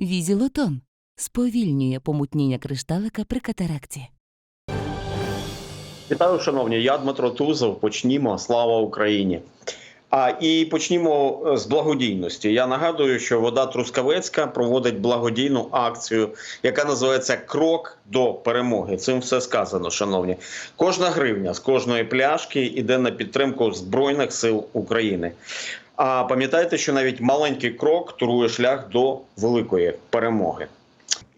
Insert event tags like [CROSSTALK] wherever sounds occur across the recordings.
Візілотон сповільнює помутніння кришталика при катаракті. Вітаю, шановні. Я Дмитро Тузов. Почнімо. Слава Україні. А і почнімо е, з благодійності. Я нагадую, що вода Трускавецька проводить благодійну акцію, яка називається Крок до перемоги. Цим все сказано, шановні. Кожна гривня з кожної пляшки йде на підтримку Збройних сил України. А пам'ятайте, що навіть маленький крок турує шлях до великої перемоги.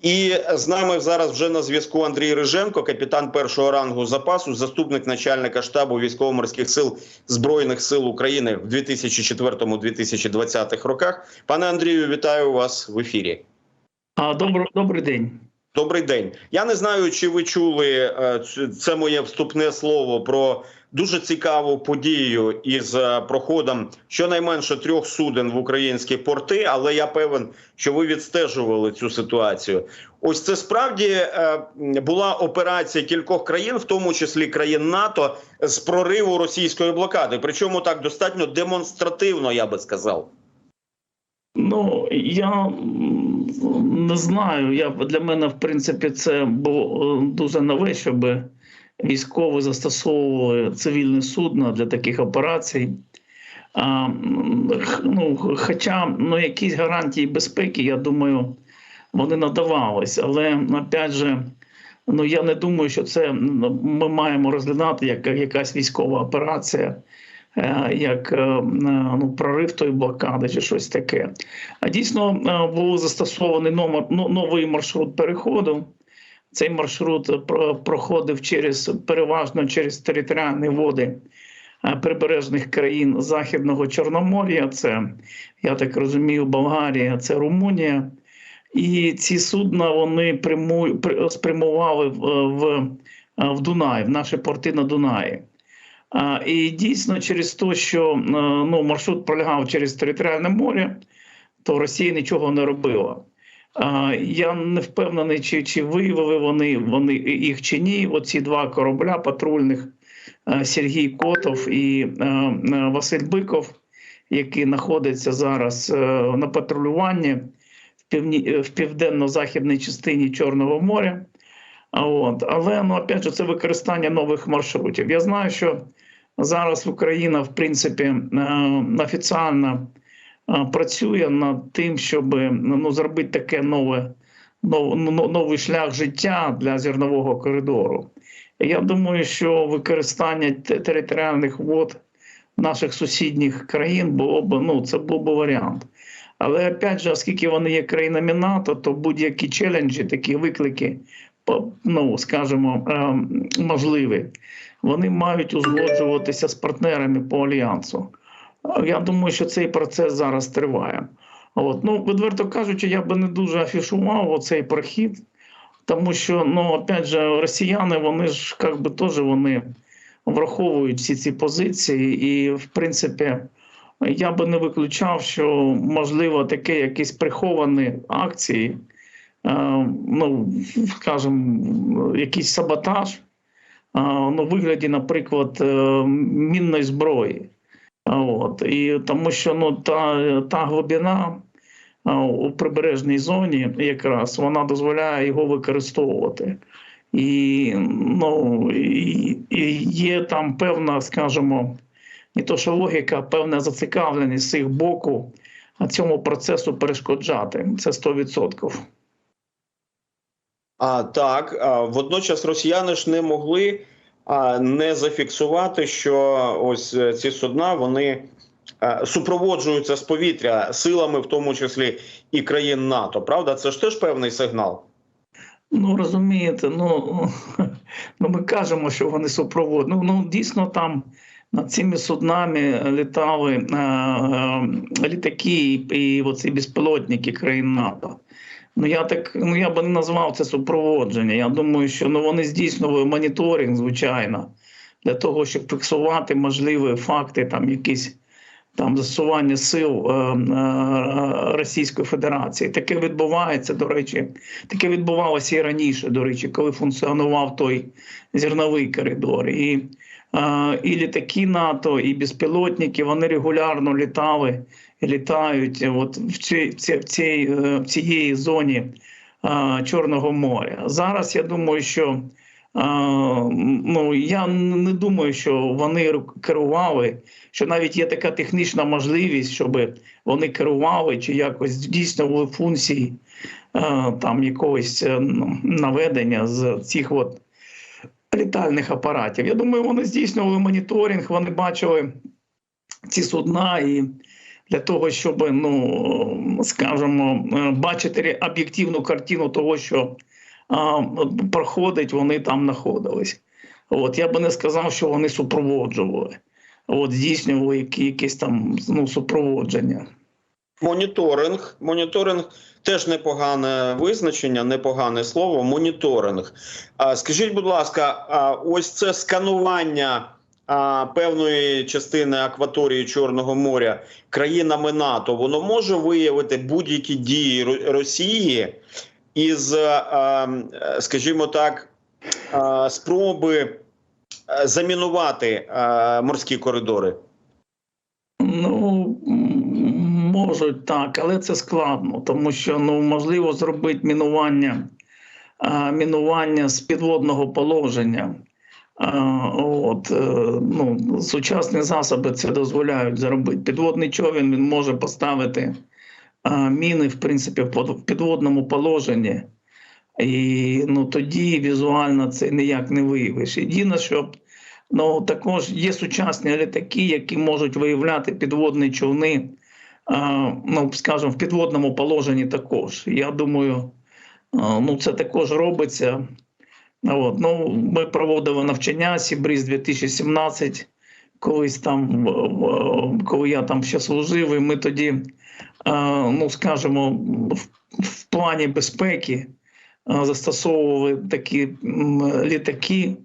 І з нами зараз вже на зв'язку Андрій Риженко, капітан першого рангу запасу, заступник начальника штабу військово-морських сил збройних сил України в 2004-2020 роках. Пане Андрію, вітаю вас в ефірі. А, добро, добрий день. Добрий день. Я не знаю, чи ви чули е, це моє вступне слово про дуже цікаву подію із е, проходом щонайменше трьох суден в українські порти, але я певен, що ви відстежували цю ситуацію. Ось це справді е, була операція кількох країн, в тому числі країн НАТО, з прориву російської блокади. Причому так достатньо демонстративно, я би сказав. Ну я не знаю. Я для мене, в принципі, це було е, дуже нове, щоб військові застосовували цивільне судно для таких операцій. А, ну, хоча ну, якісь гарантії безпеки, я думаю, вони надавались. Але опять же, ну я не думаю, що це ми маємо розглядати як якась військова операція. Е, як е, ну, прорив тої блокади чи щось таке. А дійсно е, був застосований номер, ну, новий маршрут переходу. Цей маршрут е, проходив через переважно через територіальні води е, прибережних країн Західного Чорномор'я. Це, я так розумію, Болгарія, це Румунія. І ці судна вони пряму, спрямували в, в, в Дунай, в наші порти на Дунаї. І дійсно, через те, що е, ну, маршрут пролягав через територіальне море, то Росія нічого не робила. Я не впевнений, чи, чи виявили вони, вони їх чи ні. Оці два корабля патрульних е, Сергій Котов і е, Василь Биков, які знаходяться зараз на патрулюванні в південно-західній частині Чорного моря. От. Але ну, опять же, це використання нових маршрутів. Я знаю, що зараз Україна, в принципі, е, офіційно е, працює над тим, щоб ну, зробити таке нове, нов, ну, новий шлях життя для зернового коридору. Я думаю, що використання територіальних вод наших сусідніх країн було б ну, це був би варіант. Але опять же, оскільки вони є країнами НАТО, то будь-які челенджі, такі виклики, ну скажімо, ем, можливі, вони мають узгоджуватися з партнерами по альянсу. Е, Я думаю, що цей процес зараз триває. От. Ну, відверто кажучи, я би не дуже афішував оцей прохід, тому що, ну, опять же, росіяни, вони ж як би теж вони враховують всі ці позиції, і, в принципі, я би не виключав, що можливо таке якісь приховані акції, е, ну, скажімо, якийсь саботаж, е, ну, вигляді, наприклад, е, мінної зброї. От. І тому що ну, та, та глибина у прибережній зоні якраз вона дозволяє його використовувати. І, ну, і, і є там певна, скажімо, не то що логіка, а певна зацікавленість з їх боку цьому процесу перешкоджати. Це 100%. А так, водночас росіяни ж не могли не зафіксувати, що ось е, ці судна вони е, супроводжуються з повітря силами, в тому числі і країн НАТО. Правда, це ж теж певний сигнал. Ну розумієте, ну, [LAUGHS] ну ми кажемо, що вони супроводять. Ну, ну дійсно там над цими суднами літали е, е, літаки і, і оці безпілотники країн НАТО. Ну я так ну я би не назвав це супроводження. Я думаю, що ну вони здійснювали моніторинг, звичайно, для того, щоб фіксувати можливі факти, там якісь там застосування сил е, е, Російської Федерації. Таке відбувається, до речі, таке відбувалося і раніше, до речі, коли функціонував той зерновий коридор. І, і літаки НАТО, і безпілотники вони регулярно літали літають от в цій, в цій, в цій, е, цієї зоні Чорного моря. Зараз я думаю, що ну я не думаю, що вони керували, що навіть є така технічна можливість, щоб вони керували чи якось здійснювали функції е, там якогось е, наведення з цих от літальних апаратів. Я думаю, вони здійснювали моніторинг, вони бачили ці судна і для того, щоб, ну скажімо, е, бачити об'єктивну картину того, що а, проходить, вони там знаходились. От я би не сказав, що вони супроводжували, от здійснювали якісь там ну, супроводження. Моніторинг. Моніторинг теж непогане визначення, непогане слово. Моніторинг. Скажіть, будь ласка, ось це сканування певної частини акваторії Чорного моря країнами НАТО, воно може виявити будь-які дії Росії із, скажімо так, спроби замінувати морські коридори. Ну можуть так, але це складно, тому що ну можливо зробити мінування, мінування з підводного положення. От е, ну сучасні засоби це дозволяють зробити. Підводний човен він може поставити міни, в принципі, в підводному положенні. І ну тоді візуально це ніяк не виявиш. Єдине, що Ну також є сучасні літаки, які можуть виявляти підводні човни, ну скажімо, в підводному положенні також. Я думаю, ну це також робиться. От. Ну, ми проводили навчання Сібриз 2017, колись там, коли я там ще служив, і ми тоді, ну скажімо, в плані безпеки застосовували такі літаки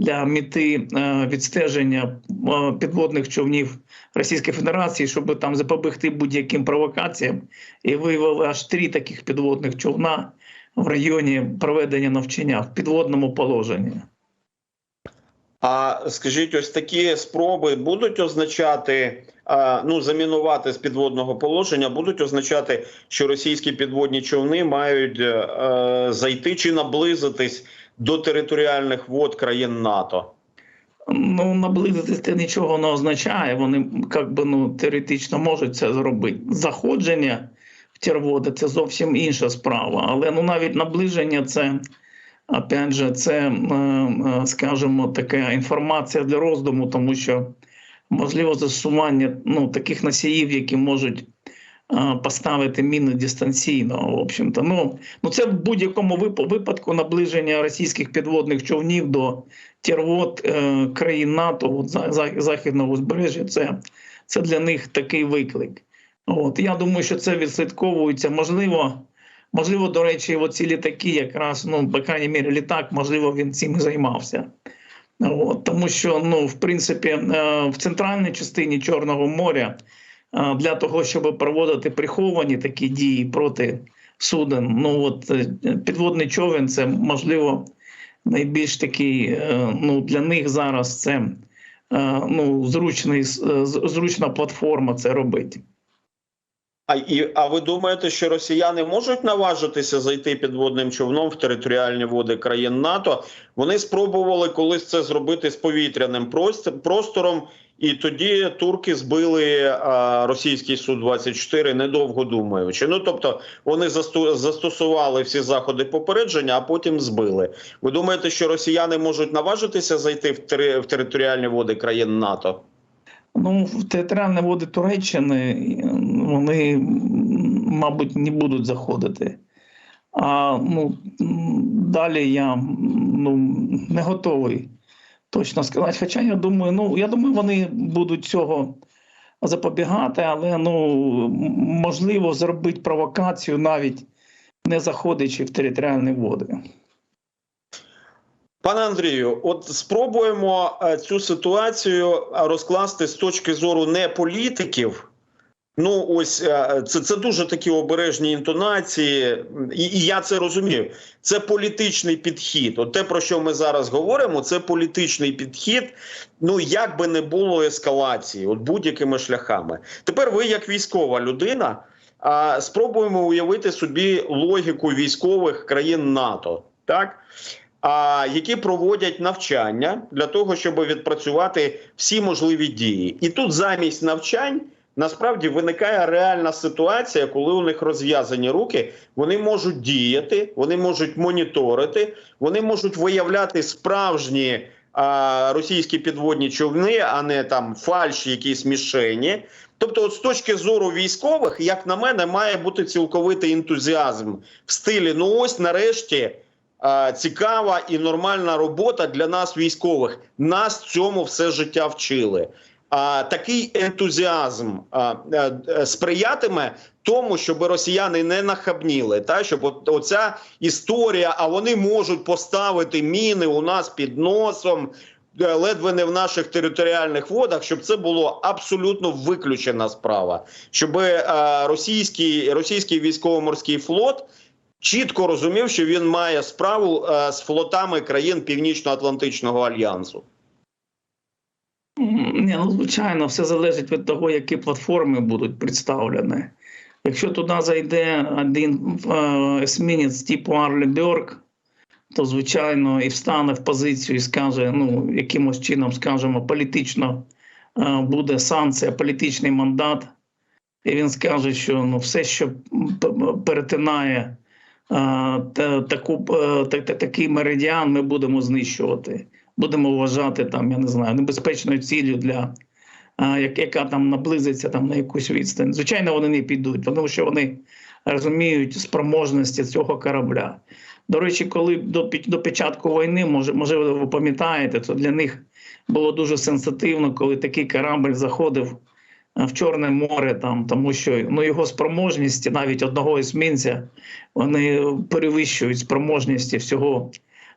для мети е, відстеження е, підводних човнів Російської Федерації, щоб там запобігти будь-яким провокаціям, і виявили аж три таких підводних човна в районі проведення навчання в підводному положенні. А скажіть, ось такі спроби будуть означати, ну замінувати з підводного положення, будуть означати, що російські підводні човни мають е, е, зайти чи наблизитись до територіальних вод країн НАТО. Ну, наблизитись це нічого не означає. Вони як би, ну, теоретично можуть це зробити. Заходження в ті це зовсім інша справа. Але ну, навіть наближення це, опять же, це, е, е, скажімо, така інформація для роздуму, тому що можливо застосування ну, таких носіїв, які можуть поставити міни дистанційно. В общем-то, ну, ну це в будь-якому випадку наближення російських підводних човнів до тірвод е, країн НАТО, от, за- за- західного узбережжя, це, це для них такий виклик. От, я думаю, що це відслідковується. Можливо, можливо, до речі, оці літаки, якраз, ну, по крайній мірі, літак, можливо, він цим займався. От, тому що, ну, в принципі, е, в центральній частині Чорного моря для того, щоб проводити приховані такі дії проти суден, ну от е, підводний човен це можливо найбільш такий е, ну, для них зараз це е, ну, зручний, зручна платформа це робити. А і а ви думаєте, що росіяни можуть наважитися зайти підводним човном в територіальні води країн НАТО? Вони спробували колись це зробити з повітряним прост- простором, і тоді турки збили а, російський су 24 недовго думаючи. Ну тобто вони засту- застосували всі заходи попередження, а потім збили. Ви думаєте, що росіяни можуть наважитися зайти в, тери- в територіальні води країн НАТО? Ну, в територіальні води Туреччини вони, мабуть, не будуть заходити. А ну, далі я ну, не готовий точно сказати. Хоча я думаю, ну, я думаю, вони будуть цього запобігати, але ну, можливо зробити провокацію навіть не заходячи в територіальні води. Пане Андрію, от спробуємо е, цю ситуацію е, розкласти з точки зору не політиків, Ну, ось е, це, це дуже такі обережні інтонації, і, і я це розумію. Це політичний підхід. От те, про що ми зараз говоримо, це політичний підхід. Ну як би не було ескалації, от будь-якими шляхами. Тепер ви, як військова людина, а, спробуємо уявити собі логіку військових країн НАТО, так? А, які проводять навчання для того, щоб відпрацювати всі можливі дії. І тут замість навчань насправді виникає реальна ситуація, коли у них розв'язані руки, вони можуть діяти, вони можуть моніторити, вони можуть виявляти справжні а, російські підводні човни, а не там фальші, якісь мішені. Тобто, от з точки зору військових, як на мене, має бути цілковитий ентузіазм в стилі: ну ось нарешті. Цікава і нормальна робота для нас, військових. Нас цьому все життя вчили. А такий ентузіазм а, а, сприятиме тому, щоб росіяни не нахабніли, та щоб оця історія, а вони можуть поставити міни у нас під носом. е, Ледве не в наших територіальних водах, щоб це було абсолютно виключена справа, щоб е, російський російський військово-морський флот чітко розумів, що він має справу е, з флотами країн Північно-Атлантичного альянсу. Ні, ну звичайно, все залежить від того, які платформи будуть представлені. Якщо туди зайде один е, есмінець типу Арлі Бьорк, то звичайно і встане в позицію і скаже, ну якимось чином, скажімо, політично е, буде санкція, політичний мандат. І він скаже, що ну, все, що перетинає е, таку, та- та- такий меридіан, ми будемо знищувати. Будемо вважати там, я не знаю, небезпечною ціллю для яка там наблизиться там на якусь відстань. Звичайно, вони не підуть, тому що вони розуміють спроможності цього корабля. До речі, коли до, до початку війни, може, можливо, ви пам'ятаєте, то для них було дуже сенситивно, коли такий корабль заходив в Чорне море, там, тому що ну, його спроможності, навіть одного есмінця, вони перевищують спроможності всього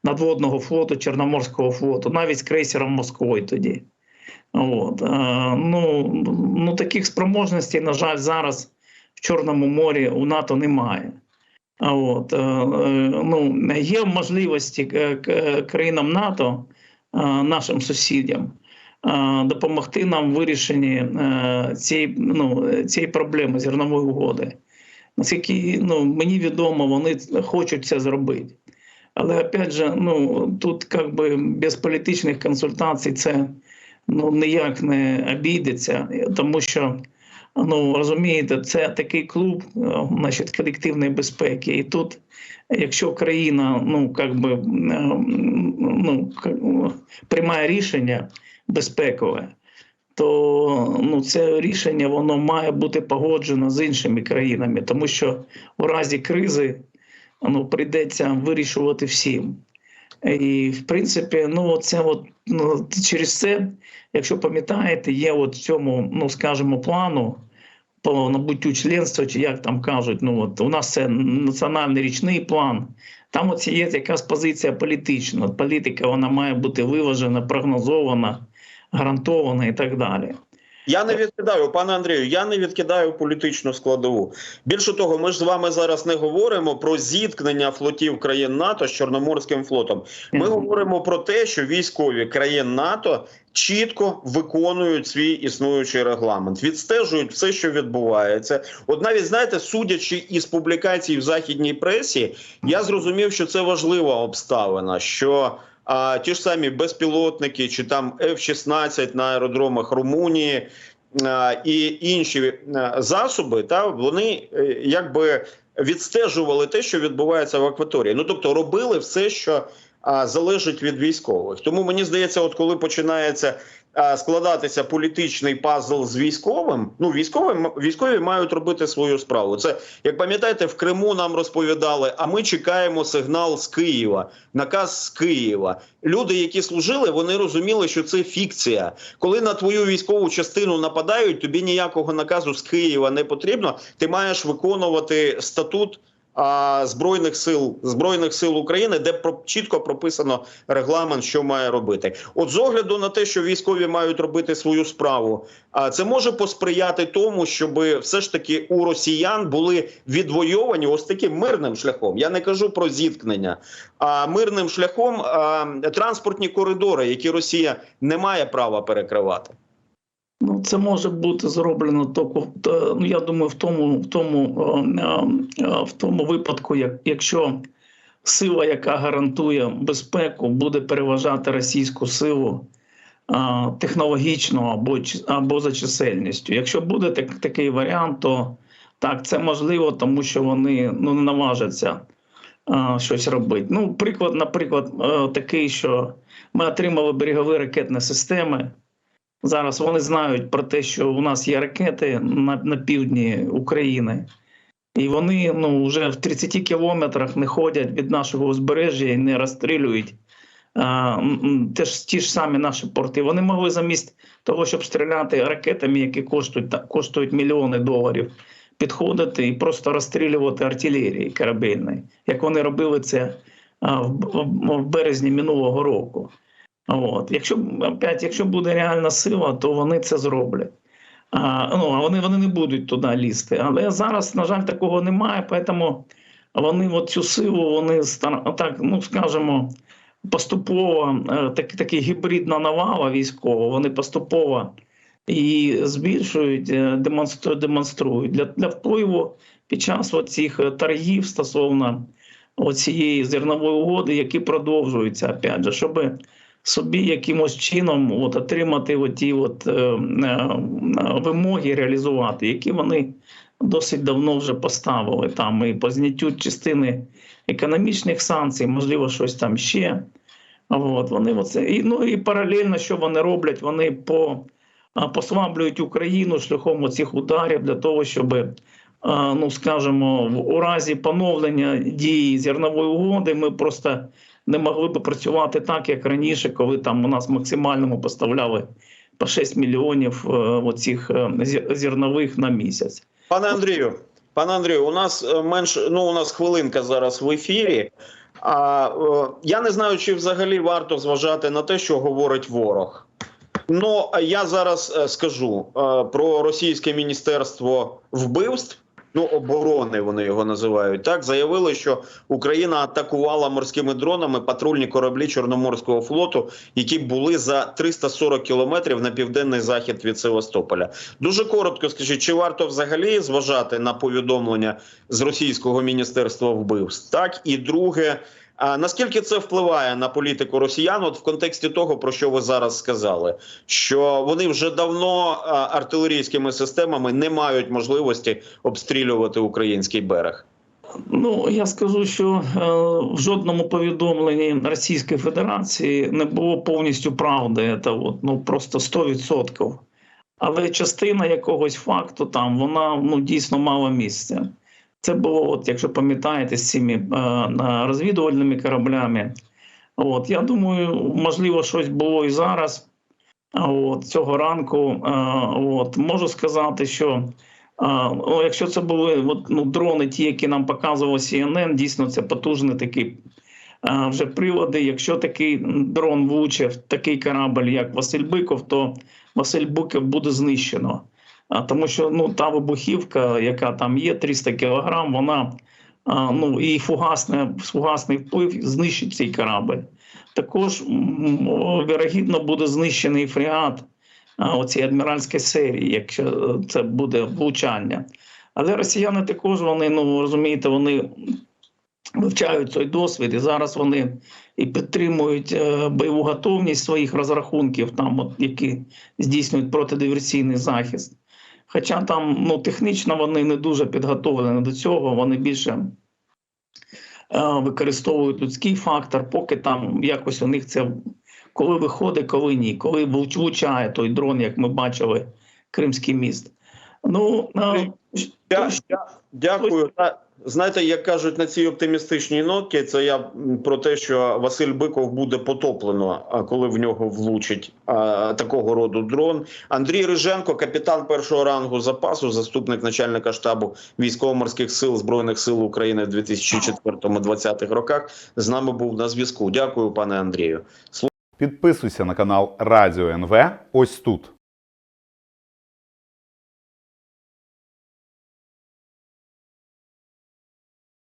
надводного флоту, Чорноморського флоту, навіть з крейсером Москвою тоді. От. е, Ну, ну, таких спроможностей, на жаль, зараз в Чорному морі у НАТО немає. От, е, ну, є можливості країнам НАТО, е, нашим сусідям, допомогти нам в вирішенні цієї, ну, цієї проблеми зернової угоди. Наскільки ну, мені відомо, вони хочуть це зробити. Але опять же, ну тут как би без політичних консультацій це ну ніяк не обійдеться, тому що ну розумієте, це такий клуб, е, значить, колективної безпеки. І тут, якщо країна ну как би е, ну приймає рішення безпекове, то ну це рішення воно має бути погоджено з іншими країнами, тому що у разі кризи ну, прийдеться вирішувати всім. І, в принципі, ну, це от, ну, через це, якщо пам'ятаєте, є от цьому, ну, скажімо, плану по набуттю членства, чи як там кажуть, ну, от, у нас це національний річний план. Там от є якась позиція політична. Політика вона має бути виважена, прогнозована, гарантована і так далі. Я не відкидаю, пане Андрію, я не відкидаю політичну складову. Більше того, ми ж з вами зараз не говоримо про зіткнення флотів країн НАТО з Чорноморським флотом. Ми Мгм. говоримо про те, що військові країн НАТО чітко виконують свій існуючий регламент, відстежують все, що відбувається. От навіть знаєте, судячи із публікацій в західній пресі, я зрозумів, що це важлива обставина. що а ті ж самі безпілотники чи там F-16 на аеродромах Румунії а, і інші засоби, та вони е, якби відстежували те, що відбувається в акваторії. Ну тобто робили все, що а, залежить від військових. Тому мені здається, от коли починається складатися політичний пазл з військовим, ну військові військові мають робити свою справу. Це як пам'ятаєте, в Криму нам розповідали, а ми чекаємо сигнал з Києва, наказ з Києва. Люди, які служили, вони розуміли, що це фікція. Коли на твою військову частину нападають, тобі ніякого наказу з Києва не потрібно. Ти маєш виконувати статут збройних сил збройних сил України, де чітко прописано регламент, що має робити. От з огляду на те, що військові мають робити свою справу, а це може посприяти тому, щоб все ж таки у росіян були відвойовані ось таким мирним шляхом. Я не кажу про зіткнення, а мирним шляхом транспортні коридори, які Росія не має права перекривати. Ну, це може бути зроблено е, ну, я думаю, в тому, в тому, е, е, в тому випадку, як, якщо сила, яка гарантує безпеку, буде переважати російську силу е, технологічно або, або за чисельністю. Якщо буде так, такий варіант, то так, це можливо, тому що вони ну, не наважаться е, щось робити. Ну, приклад, наприклад, е, такий, що ми отримали берегові ракетні системи. Зараз вони знають про те, що у нас є ракети на, на півдні України, і вони ну, вже в 30 кілометрах не ходять від нашого узбережжя і не розстрілюють а, теж ті ж самі наші порти. Вони могли замість того, щоб стріляти ракетами, які коштують, та- коштують мільйони доларів, підходити і просто розстрілювати артилерії корабельної, як вони робили це в березні минулого року. От. Якщо опять, якщо буде реальна сила, то вони це зроблять. А, ну, вони, вони не будуть туди лізти. Але зараз, на жаль, такого немає, тому вони от цю силу, вони так, ну скажімо, поступово е, так, такий гібридна навала військова, вони поступово і збільшують, е, демонструють, для, для впливу під час цих торгів стосовно цієї зернової угоди, які продовжуються, опять же, щоб собі якимось чином от, отримати от ті от, е, е, вимоги реалізувати, які вони досить давно вже поставили там і по зняттю частини економічних санкцій, можливо, щось там ще. От, вони оце, і, ну і паралельно, що вони роблять, вони по, послаблюють Україну шляхом оцих ударів для того, щоб, ну скажімо, у разі поновлення дії зернової угоди ми просто не могли б працювати так, як раніше, коли там у нас максимальному поставляли по 6 мільйонів е, оцих е, зернових на місяць. Пане Андрію, пане Андрію, у нас е, менш ну у нас хвилинка зараз в ефірі. А я не знаю, чи взагалі варто зважати на те, що говорить ворог. Ну я зараз скажу про російське міністерство вбивств. Ну, оборони вони його називають. Так заявили, що Україна атакувала морськими дронами патрульні кораблі Чорноморського флоту, які були за 340 кілометрів на південний захід від Севастополя. Дуже коротко скажіть, чи варто взагалі зважати на повідомлення з російського міністерства вбивств? Так і друге, а наскільки це впливає на політику росіян? От в контексті того, про що ви зараз сказали, що вони вже давно артилерійськими системами не мають можливості обстрілювати український берег. Ну я скажу, що е, в жодному повідомленні Російської Федерації не було повністю правди. Це от, ну просто 100%. Але частина якогось факту там вона ну дійсно мала місце. Це було, от, якщо пам'ятаєте, з цими е, розвідувальними кораблями. От я думаю, можливо, щось було і зараз. От цього ранку, е, от можу сказати, що а, ну, якщо це були от, ну, дрони, ті, які нам показував CNN, дійсно це потужні такі а, вже прилади. Якщо такий дрон влучив такий корабль, як Василь Биков, то Василь Биков буде знищено. А, тому що ну, та вибухівка, яка там є, 300 кілограм, вона ну, і фугасне, фугасний вплив знищить цей корабль. Також вірогідно буде знищений фрегат оцій адміральській серії, якщо це буде влучання. Але росіяни також вони, ну розумієте, вони вивчають цей досвід, і зараз вони і підтримують е, бойову готовність своїх розрахунків, там, от, які здійснюють протидиверсійний захист. Хоча там ну, технічно вони не дуже підготовлені до цього, вони більше е, використовують людський фактор, поки там якось у них це коли виходить, коли ні, коли влучає той дрон, як ми бачили, Кримський міст. Ну, е, Дя- дя- Дякую. Знаєте, як кажуть на цій оптимістичній нотці, це я про те, що Василь Биков буде потоплено, коли в нього влучить а, такого роду дрон. Андрій Риженко, капітан першого рангу запасу, заступник начальника штабу військово-морських сил збройних сил України в 2004-2020 роках, з нами був на зв'язку. Дякую, пане Андрію. Підписуйся на канал Радіо НВ ось тут.